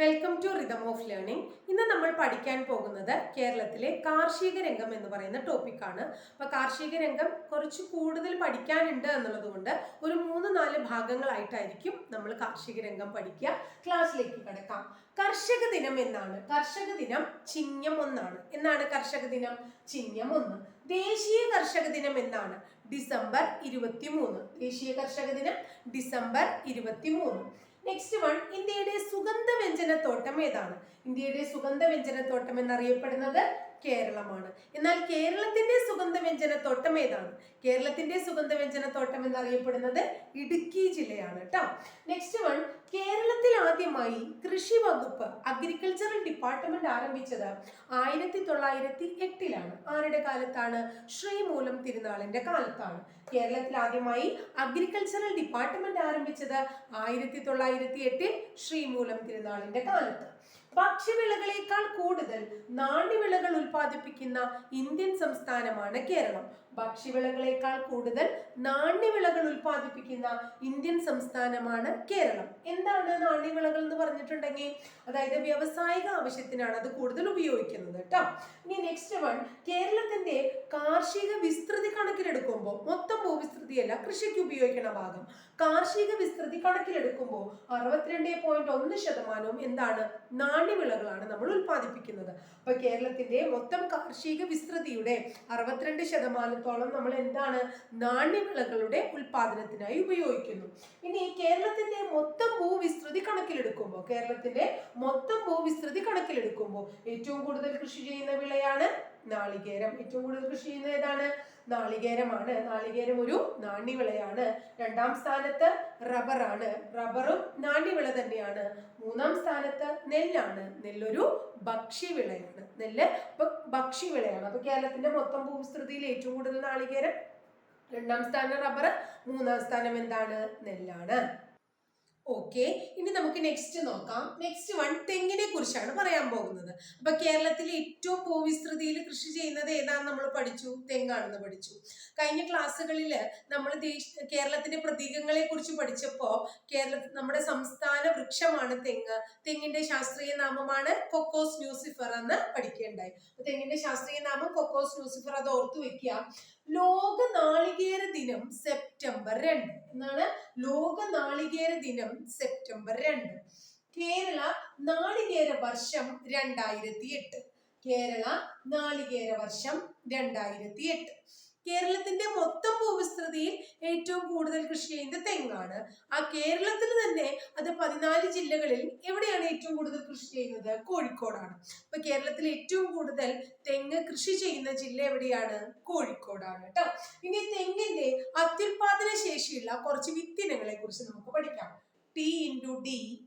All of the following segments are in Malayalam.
Welcome to rhythm of learning ഇന്ന് നമ്മൾ പഠിക്കാൻ പോകുന്നത് കേരളത്തിലെ കാർഷിക രംഗം എന്ന് പറയുന്ന ടോപ്പിക്കാണ് അപ്പോൾ കാർഷിക രംഗം കുറച്ച് കൂടുതൽ പഠിക്കാനുണ്ട് എന്നുള്ളത് കൊണ്ട് ഒരു മൂന്ന് നാല് ഭാഗങ്ങളായിട്ടായിരിക്കും നമ്മൾ കാർഷിക രംഗം പഠിക്കുക. ക്ലാസ്സിലേക്ക് കിടക്കാം. കർഷക ദിനം എന്നാണ്. കർഷക ദിനം ചിങ്ങം ഒന്നാണ്. എന്നാണ് കർഷക ദിനം? ചിങ്ങം ഒന്ന്. ദേശീയ കർഷക ദിനം എന്നാണ്? ഡിസംബർ ഇരുപത്തി മൂന്ന് ദേശീയ കർഷക ദിനം? ഡിസംബർ ഇരുപത്തി മൂന്ന് നെക്സ്റ്റ് വൺ ഇന്ത്യയുടെ സുഗന്ധ വ്യഞ്ജനത്തോട്ടം ഏതാണ്? ഇന്ത്യയുടെ സുഗന്ധ വ്യഞ്ജനത്തോട്ടം എന്നറിയപ്പെടുന്നത് കേരളമാണ്. എന്നാൽ കേരളത്തിന്റെ സുഗന്ധ വ്യഞ്ജനത്തോട്ടം ഏതാണ്? കേരളത്തിന്റെ സുഗന്ധ വ്യഞ്ജനത്തോട്ടം എന്നറിയപ്പെടുന്നത് ഇടുക്കി ജില്ലയാണ് കേട്ടോ നെക്സ്റ്റ് വൺ കേരളത്തിൽ ആദ്യമായി കൃഷി വകുപ്പ് അഗ്രികൾച്ചറൽ ഡിപ്പാർട്ട്മെന്റ് ആരംഭിച്ചത് ആയിരത്തി തൊള്ളായിരത്തി എട്ടിലാണ് ആരുടെ കാലത്താണ്? ശ്രീമൂലം തിരുനാളിന്റെ കാലത്താണ്. കേരളത്തിൽ ആദ്യമായി അഗ്രികൾച്ചറൽ ഡിപ്പാർട്ട്മെന്റ് ആരംഭിച്ചത് ആയിരത്തി തൊള്ളായിരത്തി എട്ടിൽ ശ്രീമൂലം തിരുനാളിന്റെ കാലത്ത്. ഭക്ഷ്യവിളകളേക്കാൾ കൂടുതൽ നാണ്യവിളകൾ ഉൽപ്പാദിപ്പിക്കുന്ന ഇന്ത്യൻ സംസ്ഥാനമാണ് കേരളം. ഭക്ഷ്യവിളകളേക്കാൾ കൂടുതൽ നാണ്യവിളകൾ ഉൽപ്പാദിപ്പിക്കുന്ന ഇന്ത്യൻ സംസ്ഥാനമാണ് കേരളം. എന്താണ് നാണ്യവിളകൾ എന്ന് പറഞ്ഞിട്ടുണ്ടെങ്കിൽ അതായത് വ്യവസായിക ആവശ്യത്തിനാണ് അത് കൂടുതൽ ഉപയോഗിക്കുന്നത് കേട്ടോ. ഇനി നെക്സ്റ്റ് വൺ കേരളത്തിന്റെ കാർഷിക വിസ്തൃതി കണക്കിലെടുക്കുമ്പോൾ മൊത്തം ഭൂവിസ്തൃതിയല്ല കൃഷിക്ക് ഉപയോഗിക്കുന്ന ഭാഗം. കാർഷിക വിസ്തൃതി കണക്കിലെടുക്കുമ്പോൾ അറുപത്തിരണ്ട് പോയിന്റ് ഒന്ന് ശതമാനവും എന്താണ്? നാണ്യവിളകളാണ് നമ്മൾ ഉൽപ്പാദിപ്പിക്കുന്നത്. അപ്പൊ കേരളത്തിന്റെ മൊത്തം കാർഷിക വിസ്തൃതിയുടെ അറുപത്തിരണ്ട് ശതമാനത്തോളം നമ്മൾ എന്താണ് നാണ്യവിളകളുടെ ഉൽപാദനത്തിനായി ഉപയോഗിക്കുന്നു. ഇനി കേരളത്തിന്റെ മൊത്തം ഭൂവിസ്തൃതി കണക്കിലെടുക്കുമ്പോൾ കേരളത്തിന്റെ മൊത്തം ഭൂവിസ്തൃതി കണക്കിലെടുക്കുമ്പോൾ ഏറ്റവും കൂടുതൽ കൃഷി ചെയ്യുന്ന വിളയാണ് നാളികേരം. ഏറ്റവും കൂടുതൽ കൃഷി ചെയ്യുന്ന ഏതാണ്? നാളികേരമാണ്. നാളികേരം ഒരു നാണ്യവിളയാണ്. രണ്ടാം സ്ഥാനത്ത് റബ്ബറാണ്. റബ്ബറും നാണ്യവിള തന്നെയാണ്. മൂന്നാം സ്ഥാനത്ത് നെല്ലാണ്. നെല്ലൊരു ഭക്ഷ്യവിളയാണ്. നെല്ല് ഇപ്പൊ ഭക്ഷ്യവിളയാണ്. അപ്പൊ കേരളത്തിന്റെ മൊത്തം ഭൂവിസ്തൃതിയിൽ ഏറ്റവും കൂടുതൽ നാളികേരം രണ്ടാം സ്ഥാനം റബ്ബർ മൂന്നാം സ്ഥാനം എന്താണ്? നെല്ലാണ്. ഓക്കെ ഇനി നമുക്ക് നെക്സ്റ്റ് നോക്കാം. നെക്സ്റ്റ് വൺ തെങ്ങിനെ കുറിച്ചാണ് പറയാൻ പോകുന്നത്. അപ്പൊ കേരളത്തിലെ ഏറ്റവും ഭൂവിസ്തൃതിയിൽ കൃഷി ചെയ്യുന്നത് ഏതാണെന്ന് നമ്മൾ പഠിച്ചു? തെങ്ങാണെന്ന് പഠിച്ചു. കഴിഞ്ഞ ക്ലാസ്സുകളിൽ നമ്മൾ കേരളത്തിന്റെ പ്രതീകങ്ങളെ കുറിച്ച് പഠിച്ചപ്പോൾ കേരള നമ്മുടെ സംസ്ഥാന വൃക്ഷമാണ് തെങ്ങ്. തെങ്ങിന്റെ ശാസ്ത്രീയ നാമമാണ് കൊക്കോസ് ന്യൂസിഫർ എന്ന് പഠിക്കേണ്ടായി. തെങ്ങിന്റെ ശാസ്ത്രീയ നാമം കൊക്കോസ് ന്യൂസിഫർ അത് ഓർത്തു വെക്കുക ലോക നാളികേര ദിനം സെപ്റ്റംബർ രണ്ട്. എന്നാണ് ലോക നാളികേര ദിനം സെപ്റ്റംബർ രണ്ട്. കേരള നാളികേര വർഷം രണ്ടായിരത്തി എട്ട് കേരള നാളികേര വർഷം രണ്ടായിരത്തി എട്ട് കേരളത്തിന്റെ മൊത്തം ഭൂവിസ്തൃതിയിൽ ഏറ്റവും കൂടുതൽ കൃഷി ചെയ്യുന്നത് തെങ്ങാണ്. ആ കേരളത്തിൽ തന്നെ അത് പതിനാല് ജില്ലകളിൽ എവിടെയാണ് ഏറ്റവും കൂടുതൽ കൃഷി ചെയ്യുന്നത്? കോഴിക്കോടാണ്. അപ്പൊ കേരളത്തിൽ ഏറ്റവും കൂടുതൽ തെങ്ങ് കൃഷി ചെയ്യുന്ന ജില്ല എവിടെയാണ്? കോഴിക്കോടാണ് കേട്ടോ. ഇനി തെങ്ങിന്റെ അത്യുൽപാദന ശേഷിയുള്ള കുറച്ച് വിത്തിനങ്ങളെ കുറിച്ച് നമുക്ക് പഠിക്കാം. T into D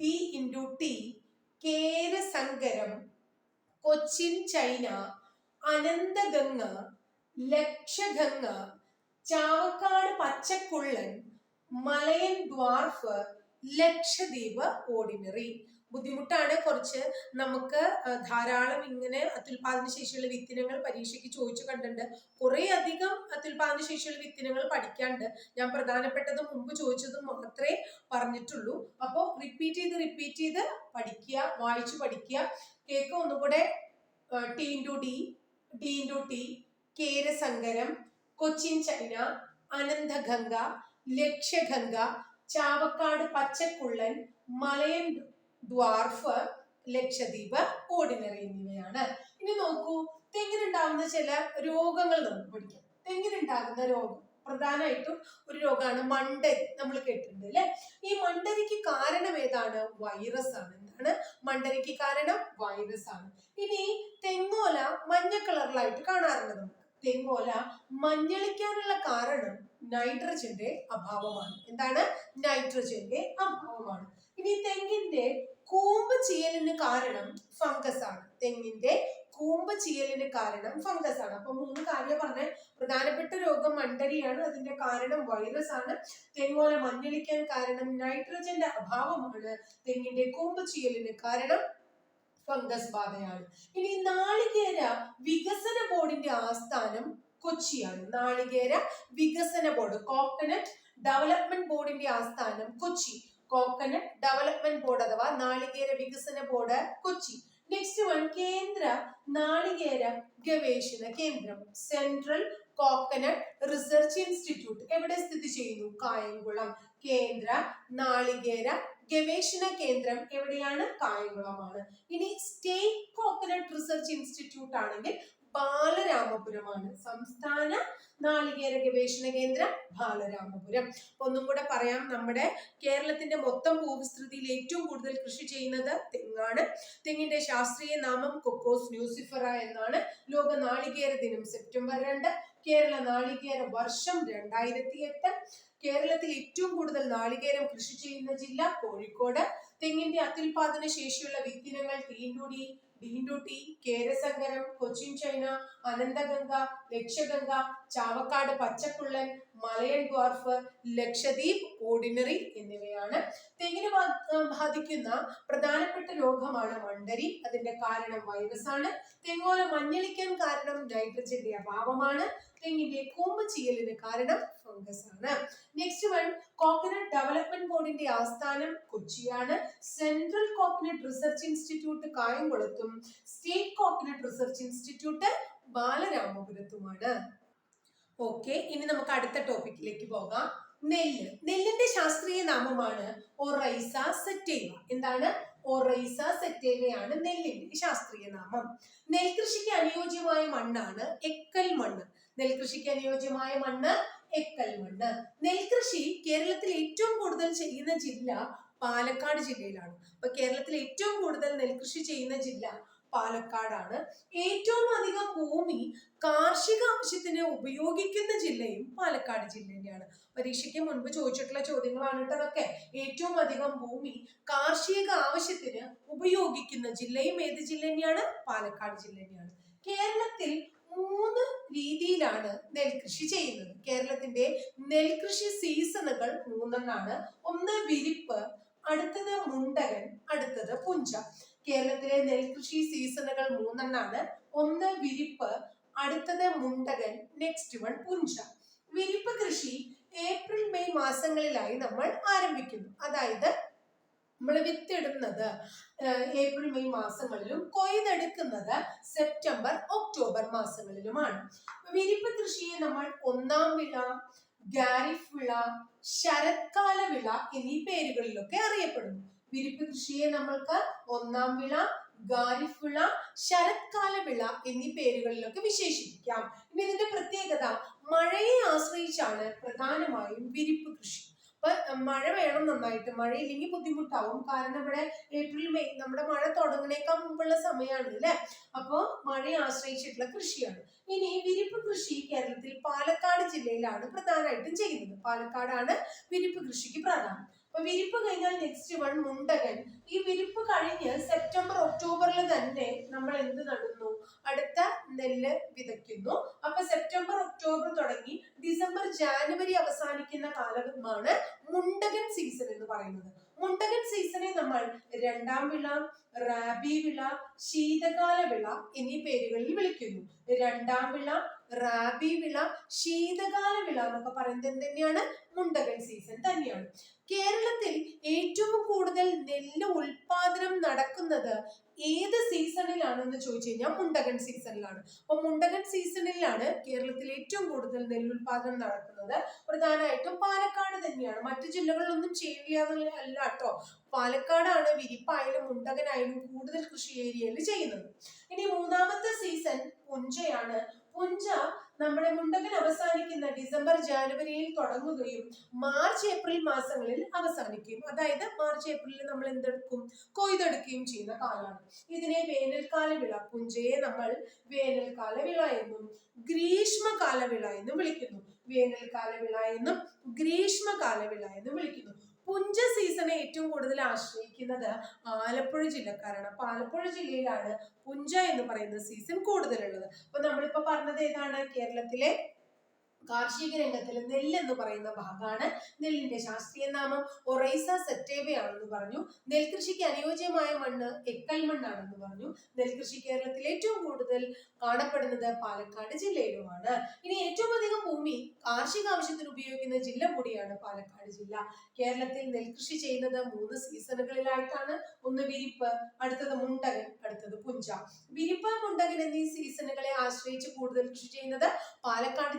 D into T കേരസങ്കരം Cochin China Ananthaganga Lakshaganga Chavakkad പച്ചക്കുള്ളൻ മലയൻ ദ്വാർഫ് ലക്ഷദ്വീപ് ഓർഡിനറി ബുദ്ധിമുട്ടാണ് കുറച്ച് നമുക്ക് ധാരാളം ഇങ്ങനെ അത്യുൽപാദന ശേഷിയുള്ള വിത്തിനങ്ങൾ പരീക്ഷയ്ക്ക് ചോദിച്ചു കണ്ടിട്ടുണ്ട്. കുറേ അധികം അത്യുൽപാദന ശേഷിയുള്ള വിത്തിനങ്ങൾ പഠിക്കാണ്ട് ഞാൻ പ്രധാനപ്പെട്ടത് മുമ്പ് ചോദിച്ചതും മാത്രമേ പറഞ്ഞിട്ടുള്ളൂ. അപ്പോൾ റിപ്പീറ്റ് ചെയ്ത് റിപ്പീറ്റ് ചെയ്ത് പഠിക്കുക വായിച്ചു പഠിക്കുക. കേക്ക് ഒന്നുകൂടെ T into D D into T കേരസങ്കരം Cochin China Ananthaganga ലക്ഷ്യഗംഗ Chavakkad പച്ചക്കുള്ളൻ മലയൻ ദ്വാർഫ് ലക്ഷദ്വീപ് ഓർഡിനറി എന്നിവയാണ്. ഇനി നോക്കൂ തെങ്ങിനുണ്ടാകുന്ന ചില രോഗങ്ങൾ നമുക്ക് പഠിക്കാം. തെങ്ങിനുണ്ടാകുന്ന രോഗം പ്രധാനമായിട്ടും ഒരു രോഗമാണ് മണ്ടരി നമ്മൾ കേട്ടിട്ടുണ്ട് അല്ലെ? ഈ മണ്ടരിക്ക് കാരണം ഏതാണ്? വൈറസ് ആണ്. എന്താണ്? മണ്ടരിക്ക് കാരണം? വൈറസ് ആണ്. ഇനി തെങ്ങോല മഞ്ഞ കളറിലായിട്ട് കാണാറുണ്ട് നമുക്ക്. തെങ്ങോല മഞ്ഞളിക്കാനുള്ള കാരണം നൈട്രജന്റെ അഭാവമാണ്. എന്താണ്? നൈട്രജന്റെ അഭാവമാണ്. ഇനി തെങ്ങിന്റെ കൂമ്പ് ചീയലിന് കാരണം ഫംഗസ് ആണ്. തെങ്ങിന്റെ കൂമ്പ് ചീയലിന് കാരണം ഫംഗസ് ആണ്. അപ്പൊ മൂന്ന് കാര്യം പറഞ്ഞ പ്രധാനപ്പെട്ട രോഗം മണ്ടരിയാണ്. അതിന്റെ കാരണം വൈറസ് ആണ്. തെങ്ങോല മഞ്ഞളിക്കാൻ കാരണം നൈട്രജന്റെ അഭാവമാണ്. തെങ്ങിന്റെ കൂമ്പ് ചീയലിന് കാരണം ഫംഗസ് ബാധയാണ് ഇനി നാളികേര വികസന ബോർഡിന്റെ ആസ്ഥാനം കൊച്ചിയാണ്. നാളികേര വികസന ബോർഡ് കോക്കനറ്റ് ഡെവലപ്മെന്റ് ബോർഡിന്റെ ആസ്ഥാനം കൊച്ചി. കോക്കനറ്റ് ഡെവലപ്മെന്റ് ബോർഡ് അഥവാ നാളികേര വികസന ബോർഡ് കൊച്ചി. നെക്സ്റ്റ് വൺ കേന്ദ്ര നാളികേര ഗവേഷണ കേന്ദ്രം. സെൻട്രൽ കോക്കനട്ട് റിസർച്ച് ഇൻസ്റ്റിറ്റ്യൂട്ട് എവിടെ സ്ഥിതി ചെയ്യുന്നു? കായംകുളം. കേന്ദ്ര നാളികേര ഗവേഷണ കേന്ദ്രം എവിടെയാണ്? കായംകുളമാണ്. ഇനി സ്റ്റേറ്റ് കോക്കനട്ട് റിസർച്ച് ഇൻസ്റ്റിറ്റ്യൂട്ട് ആണെങ്കിൽ ബാലരാമപുരമാണ്. സംസ്ഥാന നാളികേര ഗവേഷണ കേന്ദ്രം ബാലരാമപുരം. ഒന്നും കൂടെ പറയാം. നമ്മുടെ കേരളത്തിന്റെ മൊത്തം ഭൂവിസ്തൃതിയിൽ ഏറ്റവും കൂടുതൽ കൃഷി ചെയ്യുന്നത് തെങ്ങാണ്. തെങ്ങിന്റെ ശാസ്ത്രീയ നാമം കൊക്കോസ് ന്യൂസിഫറ എന്നാണ്. ലോക നാളികേര ദിനം സെപ്റ്റംബർ രണ്ട് കേരള നാളികേര വർഷം രണ്ടായിരത്തി എട്ട് കേരളത്തിൽ ഏറ്റവും കൂടുതൽ നാളികേരം കൃഷി ചെയ്യുന്ന ജില്ല കോഴിക്കോട്. തെങ്ങിന്റെ അത്യുൽപാദന ശേഷിയുള്ള വിത്തിനങ്ങൾ T into D D into T Kerasankara Cochin China Ananthaganga Lakshaganga Chavakkad പച്ചക്കുള്ളൻ Malayan dwarf Lakshadweep ordinary എന്നിവയാണ്. തെങ്ങിന് ബാധിക്കുന്ന പ്രധാനപ്പെട്ട രോഗമാണ് മണ്ടരി അതിന്റെ കാരണം വൈറസ് ആണ്. തെങ്ങോല മഞ്ഞളിക്കാൻ കാരണം നൈട്രജന്റെ അഭാവമാണ്. തെങ്ങിന്റെ കൂമ്പ് ചീയലിന് കാരണം ഫംഗസ് ആണ്. നെക്സ്റ്റ് വൺ കോക്കനട്ട് ഡെവലപ്മെന്റ് ബോർഡിന്റെ ആസ്ഥാനം കൊച്ചിയാണ്. സെൻട്രൽ കോക്കനട്ട് റിസർച്ച് ഇൻസ്റ്റിറ്റ്യൂട്ട് കായംകുളത്തും സ്റ്റേറ്റ് കോക്കനട്ട് റിസർച്ച് ഇൻസ്റ്റിറ്റ്യൂട്ട് ബാലരാമപുരത്തുമാണ്. ഓക്കെ ഇനി നമുക്ക് അടുത്ത ടോപ്പിക്കിലേക്ക് പോകാം. നെല്ല്. നെല്ലിന്റെ ശാസ്ത്രീയ നാമമാണ് ഒറൈസ സെറ്റേവ. എന്താണ്? ഒറൈസ സെറ്റേവയാണ് നെല്ലിന്റെ ശാസ്ത്രീയ നാമം. നെൽകൃഷിക്ക് അനുയോജ്യമായ മണ്ണാണ് എക്കൽ മണ്ണ്. നെൽകൃഷിക്ക് അനുയോജ്യമായ മണ്ണ് എക്കൽ മണ്ണ്. നെൽകൃഷി കേരളത്തിൽ ഏറ്റവും കൂടുതൽ ചെയ്യുന്ന ജില്ല പാലക്കാട് ജില്ലയിലാണ്. അപ്പൊ കേരളത്തിൽ ഏറ്റവും കൂടുതൽ നെൽകൃഷി ചെയ്യുന്ന ജില്ല പാലക്കാടാണ്. ഏറ്റവും അധികം ഭൂമി കാർഷിക ആവശ്യത്തിന് ഉപയോഗിക്കുന്ന ജില്ലയും പാലക്കാട് ജില്ല തന്നെയാണ്. പരീക്ഷയ്ക്ക് മുൻപ് ചോദിച്ചിട്ടുള്ള ചോദ്യങ്ങളാണ് കേട്ടോ അതൊക്കെ. ഏറ്റവും അധികം ഭൂമി കാർഷിക ആവശ്യത്തിന് ഉപയോഗിക്കുന്ന ജില്ലയും ഏത് ജില്ല തന്നെയാണ്? പാലക്കാട് ജില്ല തന്നെയാണ്. കേരളത്തിൽ മൂന്ന് രീതിയിലാണ് നെൽകൃഷി ചെയ്യുന്നത്. കേരളത്തിന്റെ നെൽകൃഷി സീസണുകൾ മൂന്നെണ്ണാണ്. ഒന്ന് വിരിപ്പ് അടുത്തത് മുണ്ടകൻ അടുത്തത് പുഞ്ച. കേരളത്തിലെ നെൽകൃഷി സീസണുകൾ മൂന്നെണ്ണാണ്. ഒന്ന് വിരിപ്പ് അടുത്തത് മുണ്ടകൻ നെക്സ്റ്റ് വൺ പുഞ്ച. വിരിപ്പ് കൃഷി ഏപ്രിൽ മെയ് മാസങ്ങളിലായി നമ്മൾ ആരംഭിക്കുന്നു. അതായത് നമ്മൾ വിത്തിടുന്നത് ഏപ്രിൽ മെയ് മാസങ്ങളിലും കൊയ്തെടുക്കുന്നത് സെപ്റ്റംബർ ഒക്ടോബർ മാസങ്ങളിലുമാണ്. വിരിപ്പ് കൃഷിയെ നമ്മൾ ഒന്നാം വിള ഗാരിഫ് വിള ശരത്കാല വിള എന്നീ പേരുകളിലൊക്കെ അറിയപ്പെടുന്നു. വിരിപ്പ് കൃഷിയെ നമ്മൾക്ക് ഒന്നാം വിള ഖാരിഫ് വിള ശരത്കാല വിള എന്നീ പേരുകളിലൊക്കെ വിശേഷിപ്പിക്കാം. ഇനി ഇതിന്റെ പ്രത്യേകത മഴയെ ആശ്രയിച്ചാണ് പ്രധാനമായും വിരിപ്പ് കൃഷി. ഇപ്പൊ മഴ വേണം നന്നായിട്ട്. മഴയില്ലെങ്കിൽ ബുദ്ധിമുട്ടാവും. കാരണം ഇവിടെ ഏപ്രിൽ മെയ് നമ്മുടെ മഴ തുടങ്ങണേക്കാൾ മുമ്പുള്ള സമയമാണ് അല്ലെ അപ്പോ മഴയെ ആശ്രയിച്ചിട്ടുള്ള കൃഷിയാണ്. ഇനി വിരിപ്പ് കൃഷി കേരളത്തിൽ പാലക്കാട് ജില്ലയിലാണ് പ്രധാനമായിട്ടും ചെയ്യുന്നത്. പാലക്കാടാണ് വിരിപ്പ് കൃഷിക്ക് പ്രധാനം. അപ്പൊ വിരിപ്പ് കഴിഞ്ഞാൽ നെക്സ്റ്റ് വൺ മുണ്ടകൻ. ഈ വിരിപ്പ് കഴിഞ്ഞ് സെപ്റ്റംബർ ഒക്ടോബറിൽ തന്നെ നമ്മൾ എന്ത് നടുന്നു? അടുത്ത നെല്ല് വിതയ്ക്കുന്നു. അപ്പൊ സെപ്റ്റംബർ ഒക്ടോബർ തുടങ്ങി ഡിസംബർ ജാനുവരി അവസാനിക്കുന്ന കാലമാണ് മുണ്ടകൻ സീസൺ എന്ന് പറയുന്നത്. മുണ്ടകൻ സീസണെ നമ്മൾ രണ്ടാം വിള റാബി വിള ശീതകാല വിള എന്നീ പേരുകളിൽ വിളിക്കുന്നു. രണ്ടാം വിള റാബി വിള ശീതകാല വിള എന്നൊക്കെ പറയുന്നത് എന്ത് തന്നെയാണ് മുണ്ടകൻ സീസൺ തന്നെയാണ്. കേരളത്തിൽ ഏറ്റവും കൂടുതൽ നെല്ല് ഉൽപാദനം നടക്കുന്നത് ഏത് സീസണിലാണെന്ന് ചോദിച്ചു കഴിഞ്ഞാൽ മുണ്ടകൻ സീസണിലാണ് അപ്പൊ മുണ്ടകൻ സീസണിലാണ് കേരളത്തിൽ ഏറ്റവും കൂടുതൽ നെല്ല് നെല്ലുൽപാദനം നടക്കുന്നത്. പ്രധാനമായിട്ടും പാലക്കാട് തന്നെയാണ്. മറ്റു ജില്ലകളിലൊന്നും ചെയ്യില്ല എന്നുള്ള അല്ല കേട്ടോ. പാലക്കാടാണ് വിരിപ്പായാലും മുണ്ടകനായാലും കൂടുതൽ കൃഷി ഏരിയയിൽ ചെയ്യുന്നത്. ഇനി മൂന്നാമത്തെ സീസൺ പുഞ്ചയാണ്. പുഞ്ച നമ്മുടെ മുണ്ടകൻ അവസാനിക്കുന്ന ഡിസംബർ ജാനുവരിയിൽ തുടങ്ങുകയും മാർച്ച് ഏപ്രിൽ മാസങ്ങളിൽ അവസാനിക്കുകയും അതായത് മാർച്ച് ഏപ്രിലിൽ നമ്മൾ എന്തെടുക്കും? കൊയ്തെടുക്കുകയും ചെയ്യുന്ന കാലമാണ്. ഇതിനെ വേനൽക്കാല വിള പുഞ്ചയെ നമ്മൾ വേനൽക്കാല വിള എന്നും ഗ്രീഷ്മകാല വിള എന്നും വിളിക്കുന്നു. വേനൽക്കാല വിള എന്നും ഗ്രീഷ്മകാല വിള എന്നും വിളിക്കുന്നു. പുഞ്ച സീസണെ ഏറ്റവും കൂടുതൽ ആശ്രയിക്കുന്നത് ആലപ്പുഴ ജില്ലക്കാരാണ്. അപ്പൊ ആലപ്പുഴ ജില്ലയിലാണ് പുഞ്ച എന്ന് പറയുന്ന സീസൺ കൂടുതലുള്ളത്. അപ്പൊ നമ്മളിപ്പോ പറഞ്ഞത് ഏതാണ്? കേരളത്തിലെ കാർഷിക രംഗത്തിൽ നെല്ല് എന്ന് പറയുന്ന ഭാഗമാണ് നെല്ലിന്റെ ശാസ്ത്രീയ നാമം. ഒറൈസ സെറ്റേവയാണെന്ന് പറഞ്ഞു. നെൽകൃഷിക്ക് അനുയോജ്യമായ മണ്ണ് എക്കൽ മണ്ണാണെന്ന് പറഞ്ഞു. നെൽകൃഷി കേരളത്തിൽ ഏറ്റവും കൂടുതൽ കാണപ്പെടുന്നത് പാലക്കാട് ജില്ലയിലുമാണ്. ഇനി ഏറ്റവും അധികം ഭൂമി കാർഷിക ആവശ്യത്തിന് ഉപയോഗിക്കുന്ന ജില്ല കൂടിയാണ് പാലക്കാട് ജില്ല. കേരളത്തിൽ നെൽകൃഷി ചെയ്യുന്നത് മൂന്ന് സീസണുകളിലായിട്ടാണ്. ഒന്ന് വിരിപ്പ് അടുത്തത് മുണ്ടകൻ അടുത്തത് പുഞ്ച. വിരിപ്പ് മുണ്ടകൻ എന്നീ സീസണുകളെ ആശ്രയിച്ച് കൂടുതൽ കൃഷി ചെയ്യുന്നത് പാലക്കാട്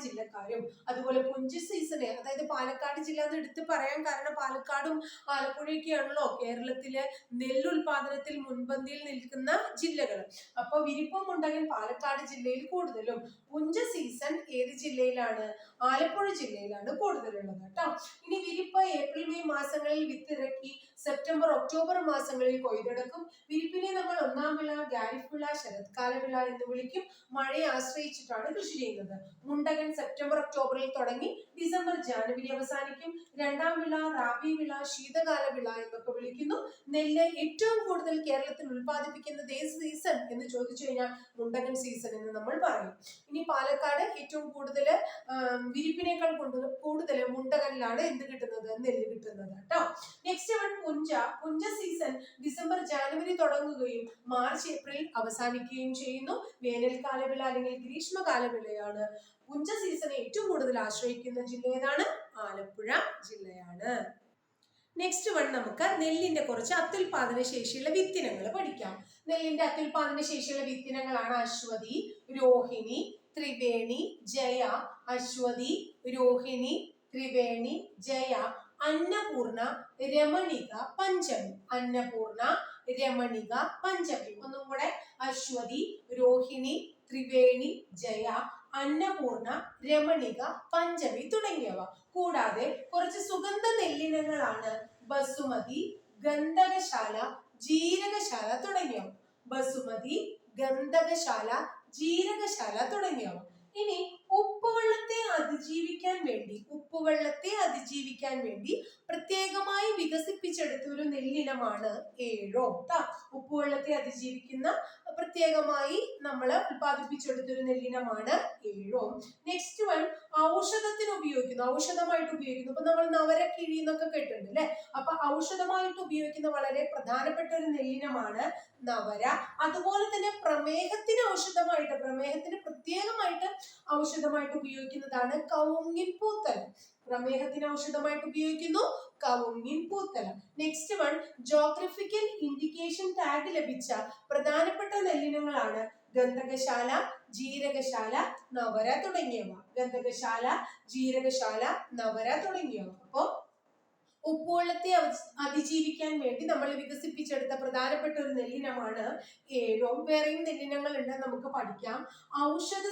ജില്ലക്കാരും അതുപോലെ പുഞ്ച് സീസണ് അതായത് പാലക്കാട് ജില്ല എന്ന് എടുത്ത് പറയാൻ കാരണം പാലക്കാടും ആലപ്പുഴയൊക്കെയാണല്ലോ കേരളത്തിലെ നെല്ലുൽപാദനത്തിൽ മുൻപന്തിയിൽ നിൽക്കുന്ന ജില്ലകൾ. അപ്പൊ വിരിപ്പം ഉണ്ടെങ്കിൽ പാലക്കാട് ജില്ലയിൽ കൂടുതലും. പുഞ്ച സീസൺ ഏത് ജില്ലയിലാണ്? ആലപ്പുഴ ജില്ലയിലാണ് കൂടുതലുള്ളത് കേട്ടോ. ഇനി വിരിപ്പ് ഏപ്രിൽ മെയ് മാസങ്ങളിൽ വിത്തിറക്കി സെപ്റ്റംബർ ഒക്ടോബർ മാസങ്ങളിൽ കൊയ്തെടുക്കും. വിരിപ്പിനെ നമ്മൾ ഒന്നാം വിള ഖാരിഫ് വിള ശരത്കാല വിള എന്ന് വിളിക്കും. മഴയെ ആശ്രയിച്ചിട്ടാണ് കൃഷി ചെയ്യുന്നത്. മുണ്ടകൻ സെപ്റ്റംബർ ഒക്ടോബറിൽ തുടങ്ങി ഡിസംബർ ജാനുവരി അവസാനിക്കും. രണ്ടാം വിള റാബി വിള ശീതകാല വിള എന്നൊക്കെ വിളിക്കുന്നു. നെല്ല് ഏറ്റവും കൂടുതൽ കേരളത്തിൽ ഉൽപ്പാദിപ്പിക്കുന്നത് ഏത് സീസൺ എന്ന് ചോദിച്ചു കഴിഞ്ഞാൽ മുണ്ടകൻ സീസൺ എന്ന് നമ്മൾ പറയും. ഇനി പാലക്കാട് ഏറ്റവും കൂടുതൽ വിരിപ്പിനേക്കാൾ കൂടുതൽ മുണ്ടകനിലാണ് എന്ത് കിട്ടുന്നത്? നെല്ല് കിട്ടുന്നത് കേട്ടോ. നെക്സ്റ്റ് വൺ പുഞ്ച. പുഞ്ച സീസൺ ഡിസംബർ ജാനുവരി തുടങ്ങുകയും മാർച്ച് ഏപ്രിൽ അവസാനിക്കുകയും ചെയ്യുന്നു. വേനൽക്കാല വിള അല്ലെങ്കിൽ ഗ്രീഷ്മകാല വിളയാണ് പുഞ്ച സീസണെ ഏറ്റവും കൂടുതൽ ആശ്രയിക്കുന്ന ജില്ല ഏതാണ്? ആലപ്പുഴ ജില്ലയാണ്. നെക്സ്റ്റ് വൺ നമുക്ക് നെല്ലിന്റെ കുറച്ച് അത്യുൽപാദന ശേഷിയുള്ള വിത്തിനങ്ങൾ പഠിക്കാം. നെല്ലിന്റെ അത്യുൽപാദന ശേഷിയുള്ള വിത്തിനങ്ങളാണ് അശ്വതി രോഹിണി ത്രിവേണി ജയ അശ്വതി രോഹിണി ത്രിവേണി ജയ അന്നപൂർണ രമണിക പഞ്ചമി. അന്നപൂർണ രമണിക പഞ്ചമി. ഒന്നും കൂടെ അശ്വതി രോഹിണി ത്രിവേണി ജയ അന്നപൂർണ രമണിക പഞ്ചമി തുടങ്ങിയവ. കൂടാതെ കുറച്ച് സുഗന്ധ നെല്ലിനങ്ങളാണ് ബസുമതി ഗന്ധകശാല ജീരകശാല തുടങ്ങിയവ. ബസുമതി ഗന്ധകശാല ജീരകശാല തുടങ്ങിയവ. ഇനി ഉപ്പുവെള്ളത്തെ അതിജീവിക്കാൻ വേണ്ടി ഉപ്പുവെള്ളത്തെ അതിജീവിക്കാൻ വേണ്ടി പ്രത്യേകമായി വികസിപ്പിച്ചെടുത്ത ഒരു നെല്ലിനമാണ് ഏഴോ. ട്ടാ ഉപ്പുവെള്ളത്തെ അതിജീവിക്കുന്ന പ്രത്യേകമായി നമ്മൾ ഉൽപ്പാദിപ്പിച്ചെടുത്തൊരു നെല്ലിനമാണ് ഏഴോ. നെക്സ്റ്റ് വൺ ഔഷധത്തിന് ഉപയോഗിക്കുന്നു. ഔഷധമായിട്ട് ഉപയോഗിക്കുന്നു. ഇപ്പൊ നമ്മൾ നവരക്കിഴി എന്നൊക്കെ കേട്ടിട്ടുണ്ട് അല്ലെ? അപ്പൊ ഔഷധമായിട്ട് ഉപയോഗിക്കുന്ന വളരെ പ്രധാനപ്പെട്ട ഒരു നെല്ലിനമാണ് നവര. അതുപോലെ തന്നെ പ്രമേഹത്തിന് ഔഷധമായിട്ട് പ്രമേഹത്തിന് പ്രത്യേകമായിട്ട് ഔഷധമായിട്ട് ഉപയോഗിക്കുന്നതാണ് കൗങ്ങിൻ പൂത്തലം പ്രമേഹത്തിന് ഔഷധമായിട്ട് ഉപയോഗിക്കുന്നു കവുങ്ങിൻ പൂത്തലം next one geographical indication tag ലഭിച്ച പ്രധാനപ്പെട്ട നെല്ലിനങ്ങളാണ് ഗന്ധകശാല ജീരകശാല നവര തുടങ്ങിയവ. ഗന്ധകശാല ജീരകശാല നവര തുടങ്ങിയവ. അപ്പോ ഉപ്പുവെള്ളത്തെ അതിജീവിക്കാൻ വേണ്ടി നമ്മൾ വികസിപ്പിച്ചെടുത്ത പ്രധാനപ്പെട്ട ഒരു നെല്ലിനമാണ് ഏഴോം വേറെയും നെല്ലിനങ്ങൾ ഉണ്ട് നമുക്ക് പഠിക്കാം. ഔഷധ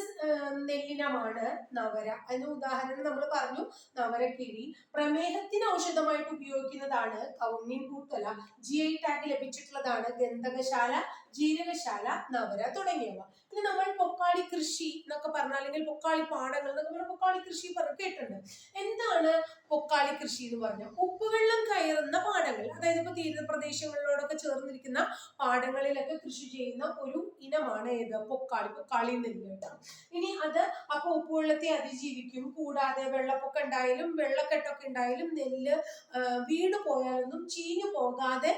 നെല്ലിനമാണ് നവര. അതിന് ഉദാഹരണം നമ്മൾ പറഞ്ഞു. നവരക്കിഴി പ്രമേഹത്തിന് ഔഷധമായിട്ട് ഉപയോഗിക്കുന്നതാണ് കൗമിൻ പൂത്തല ജി ഐ ടാഗ് ലഭിച്ചിട്ടുള്ളതാണ് ഗന്ധകശാല. ജീരകശാല നവര തുടങ്ങിയവ. പിന്നെ നമ്മൾ പൊക്കാളി കൃഷി എന്നൊക്കെ പറഞ്ഞ അല്ലെങ്കിൽ പൊക്കാളി പാടങ്ങൾ എന്നൊക്കെ പറഞ്ഞ പൊക്കാളി കൃഷി പറഞ്ഞു കേട്ടിട്ടുണ്ട്. എന്താണ് പൊക്കാളി കൃഷി എന്ന് പറഞ്ഞാൽ? ഉപ്പുവെള്ളം കയറുന്ന പാടങ്ങൾ അതായത് ഇപ്പൊ തീരപ്രദേശങ്ങളിലോടൊക്കെ ചേർന്നിരിക്കുന്ന പാടങ്ങളിലൊക്കെ കൃഷി ചെയ്യുന്ന ഒരു ഇനമാണ് ഏത്? പൊക്കാളി പൊക്കാളി എന്ന് കേട്ടോ. ഇനി അത് അപ്പൊ ഉപ്പുവെള്ളത്തെ അതിജീവിക്കും. കൂടാതെ വെള്ളപ്പൊക്കം ഉണ്ടായാലും വെള്ളക്കെട്ടൊക്കെ ഉണ്ടായാലും നെല്ല് വീണ് പോയാലൊന്നും ചീഞ്ഞു പോകാതെ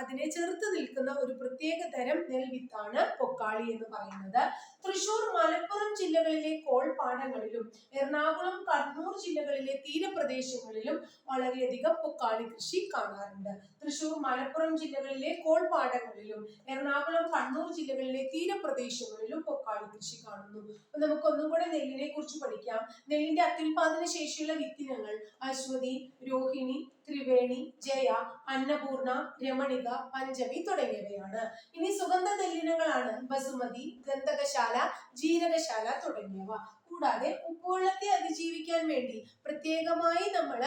അതിനെ ചെറുത്ത് നിൽക്കുന്ന ഒരു പ്രത്യേക തരം നെൽവിത്താണ് പൊക്കാളി എന്ന് പറയുന്നത്. തൃശൂർ മലപ്പുറം ജില്ലകളിലെ കോൾപാടങ്ങളിലും എറണാകുളം കണ്ണൂർ ജില്ലകളിലെ തീരപ്രദേശങ്ങളിലും വളരെയധികം പൊക്കാളി കൃഷി കാണാറുണ്ട്. തൃശൂർ മലപ്പുറം ജില്ലകളിലെ കോൾപാടങ്ങളിലും എറണാകുളം കണ്ണൂർ ജില്ലകളിലെ തീരപ്രദേശങ്ങളിലും പൊക്കാളി കൃഷി കാണുന്നു. അപ്പൊ നമുക്ക് ഒന്നും കൂടെ നെല്ലിനെ കുറിച്ച് പഠിക്കാം. നെല്ലിന്റെ അത്യുൽപാദന ശേഷിയുള്ള വിത്തിനങ്ങൾ അശ്വതി രോഹിണി ത്രിവേണി ജയ അന്നപൂർണ രമണിക പഞ്ചമി തുടങ്ങിയവയാണ്. ഇനി സുഗന്ധ നെല്ലിനങ്ങളാണ് ബസുമതി ഗന്ധകശാല ജീരകശാല തുടങ്ങിയവ. കൂടാതെ ഉപ്പുവെള്ളത്തെ അതിജീവിക്കാൻ വേണ്ടി പ്രത്യേകമായി നമ്മൾ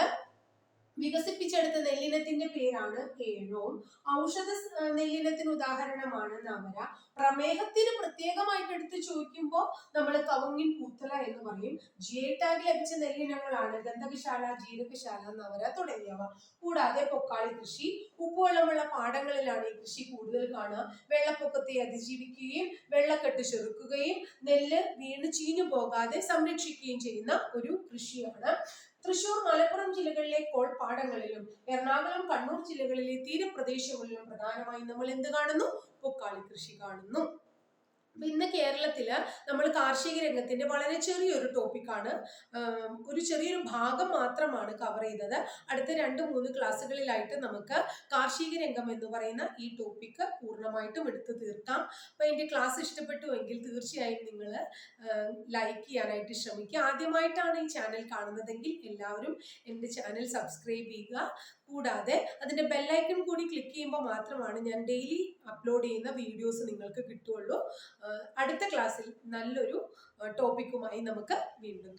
വികസിപ്പിച്ചെടുത്ത നെല്ലിനത്തിന്റെ പേരാണ് ഏഴോം ഔഷധ നെല്ലിനത്തിന് ഉദാഹരണമാണ് നവര പ്രമേഹത്തിന് പ്രത്യേകമായിട്ട് എടുത്ത് ചോദിക്കുമ്പോൾ നമ്മൾ കവുങ്ങിൻ പൂത്തല എന്ന് പറയും. ജി ടാഗ് ലഭിച്ച നെല്ലിനങ്ങളാണ് ഗന്ധകശാല ജീരകശാല നവര തുടങ്ങിയവ. കൂടാതെ പൊക്കാളി കൃഷി ഉപ്പുവെള്ളമുള്ള പാടങ്ങളിലാണ് ഈ കൃഷി കൂടുതൽ കാണുക. വെള്ളപ്പൊക്കത്തെ അതിജീവിക്കുകയും വെള്ളക്കെട്ട് ചെറുക്കുകയും നെല്ല് വീണ് ചീഞ്ഞു പോകാതെ സംരക്ഷിക്കുകയും ചെയ്യുന്ന ഒരു കൃഷിയാണ്. തൃശൂർ മലപ്പുറം ജില്ലകളിലെ കോൾപ്പാടങ്ങളിലും എറണാകുളം കണ്ണൂർ ജില്ലകളിലെ തീരപ്രദേശങ്ങളിലും പ്രധാനമായും നമ്മൾ എന്ത് കാണുന്നു? പൊക്കാളി കൃഷി കാണുന്നു. അപ്പൊ ഇന്ന് കേരളത്തിൽ നമ്മൾ കാർഷിക രംഗത്തിന്റെ വളരെ ചെറിയൊരു ടോപ്പിക്കാണ് ഒരു ചെറിയൊരു ഭാഗം മാത്രമാണ് കവർ ചെയ്തത്. അടുത്ത രണ്ട് മൂന്ന് ക്ലാസ്സുകളിലായിട്ട് നമുക്ക് കാർഷിക രംഗം എന്ന് പറയുന്ന ഈ ടോപ്പിക്ക് പൂർണമായിട്ടും എടുത്തു തീർക്കാം. അപ്പൊ എന്റെ ക്ലാസ് ഇഷ്ടപ്പെട്ടുവെങ്കിൽ തീർച്ചയായും നിങ്ങൾ ലൈക്ക് ചെയ്യാനായിട്ട് ശ്രമിക്കുക. ആദ്യമായിട്ടാണ് ഈ ചാനൽ കാണുന്നതെങ്കിൽ എല്ലാവരും എന്റെ ചാനൽ സബ്സ്ക്രൈബ് ചെയ്യുക. കൂടാതെ അതിന്റെ ബെല്ലൈക്കൺ കൂടി ക്ലിക്ക് ചെയ്യുമ്പോൾ മാത്രമാണ് ഞാൻ ഡെയിലി അപ്ലോഡ് ചെയ്യുന്ന വീഡിയോസ് നിങ്ങൾക്ക് കിട്ടുകയുള്ളൂ. അടുത്ത ക്ലാസ്സിൽ നല്ലൊരു ടോപ്പിക്കുമായി നമുക്ക് വീണ്ടും